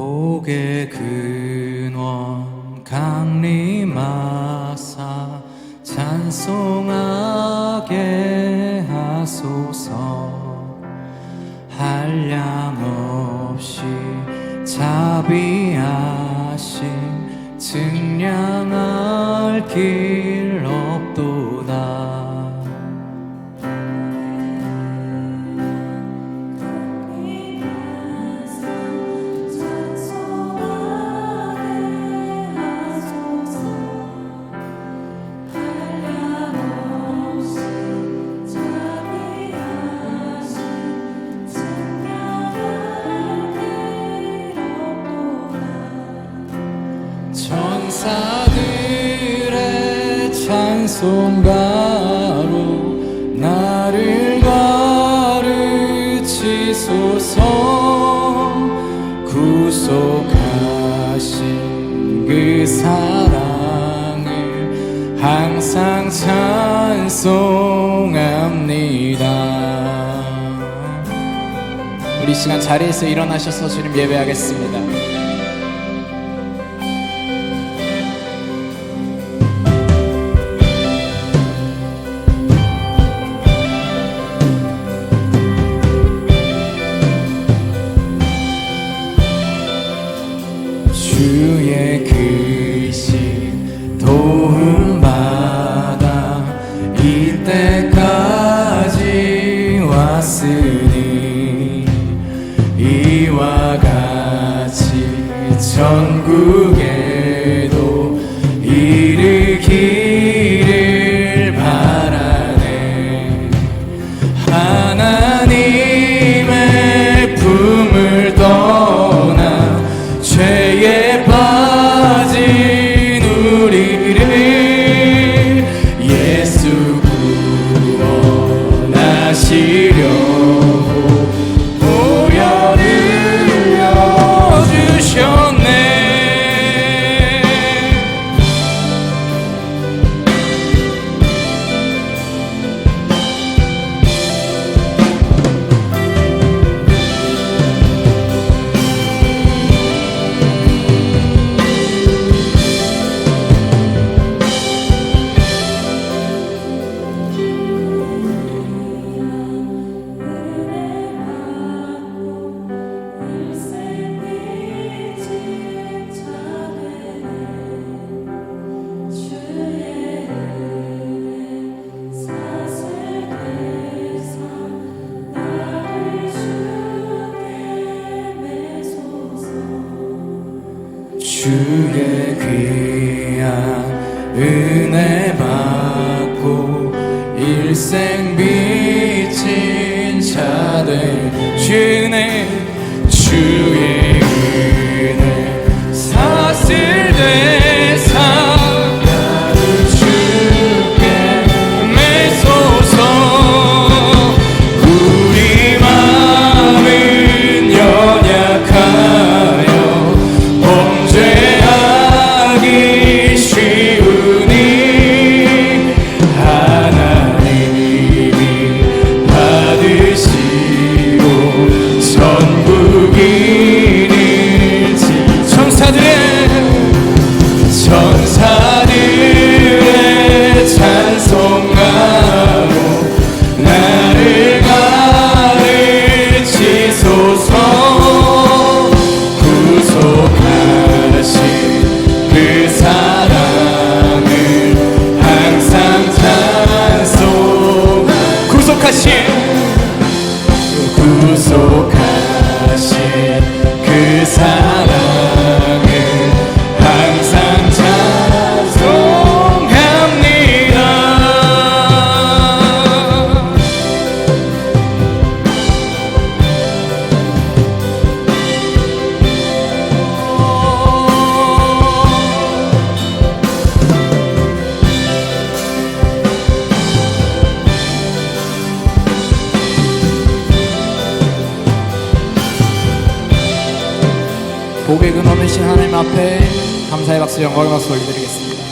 복의 근원 강림하사 찬송 우리 시간 자리에서 일어나셔서 주님 예배하겠습니다. 박수 올려드리겠습니다.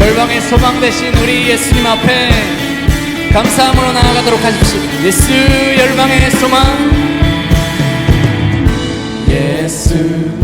열방의 소망 되신 우리 예수님 앞에 감사함으로 나아가도록 하십시오. 예수 열방의 소망 예수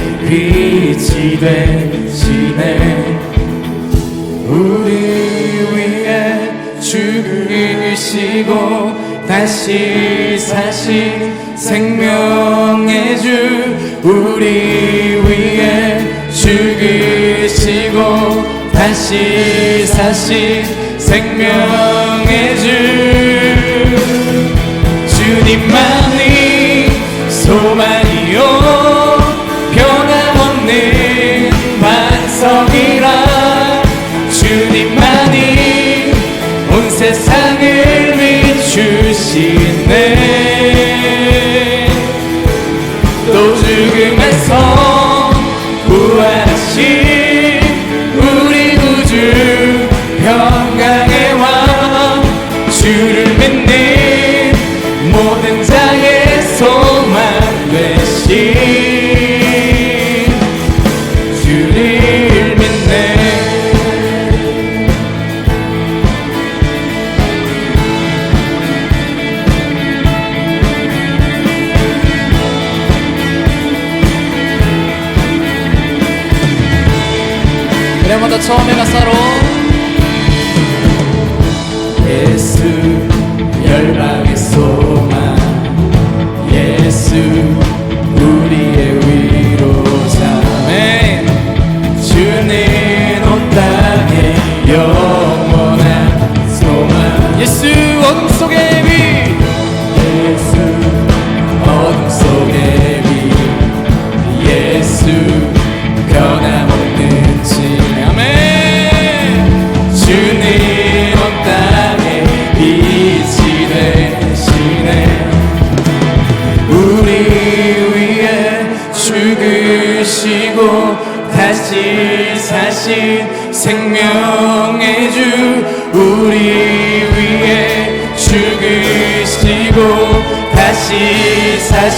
빛이 되시네. 우리 위해 죽으시고 다시 사신 생명의 주 우리 위해 죽으시고 다시 사신 생명의 주. 주님만 주를 믿는 모든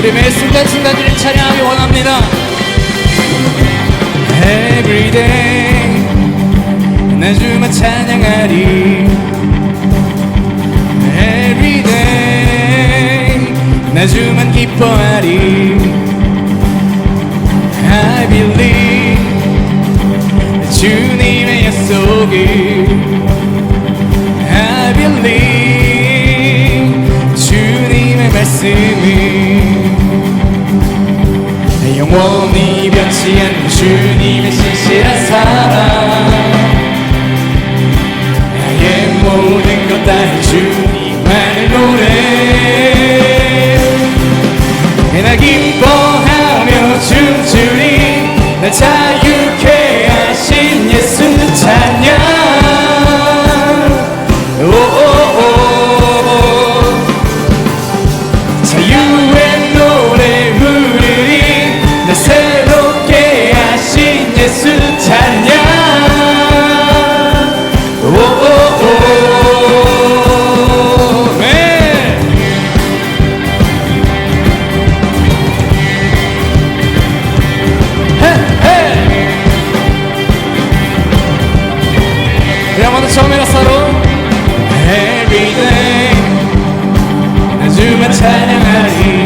우리 매 순간순간 주님 찬양하기 원합니다. Every day 나 주만 찬양하리. Every day 나 주만 기뻐하리. I believe 주님의 약속을 I believe 주님의 말씀을 영원히 변치 않는 주님의 신실한 사랑. 나의 모든 것 다 해주는 سلام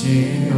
心。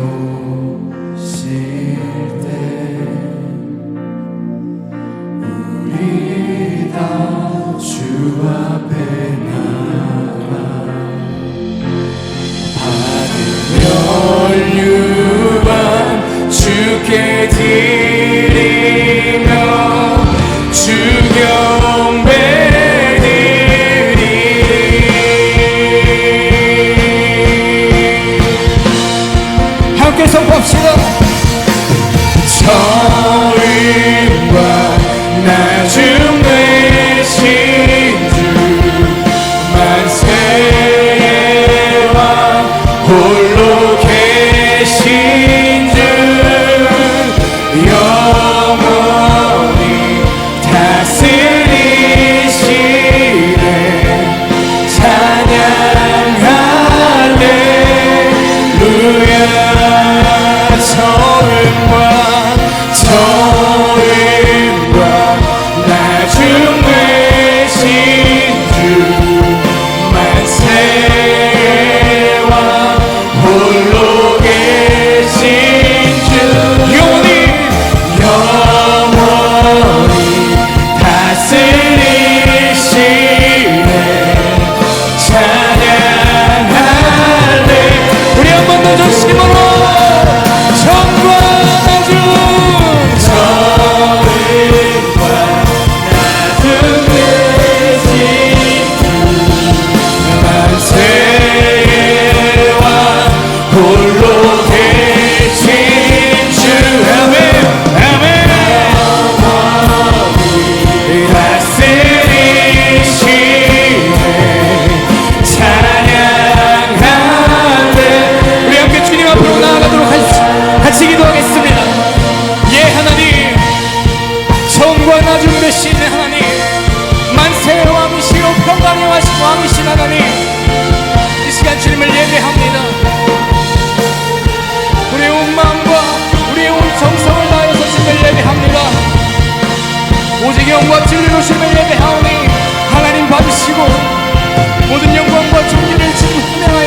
중심을 예배하오니 하나님 받으시고 모든 영광과 존귀를 지금 분양하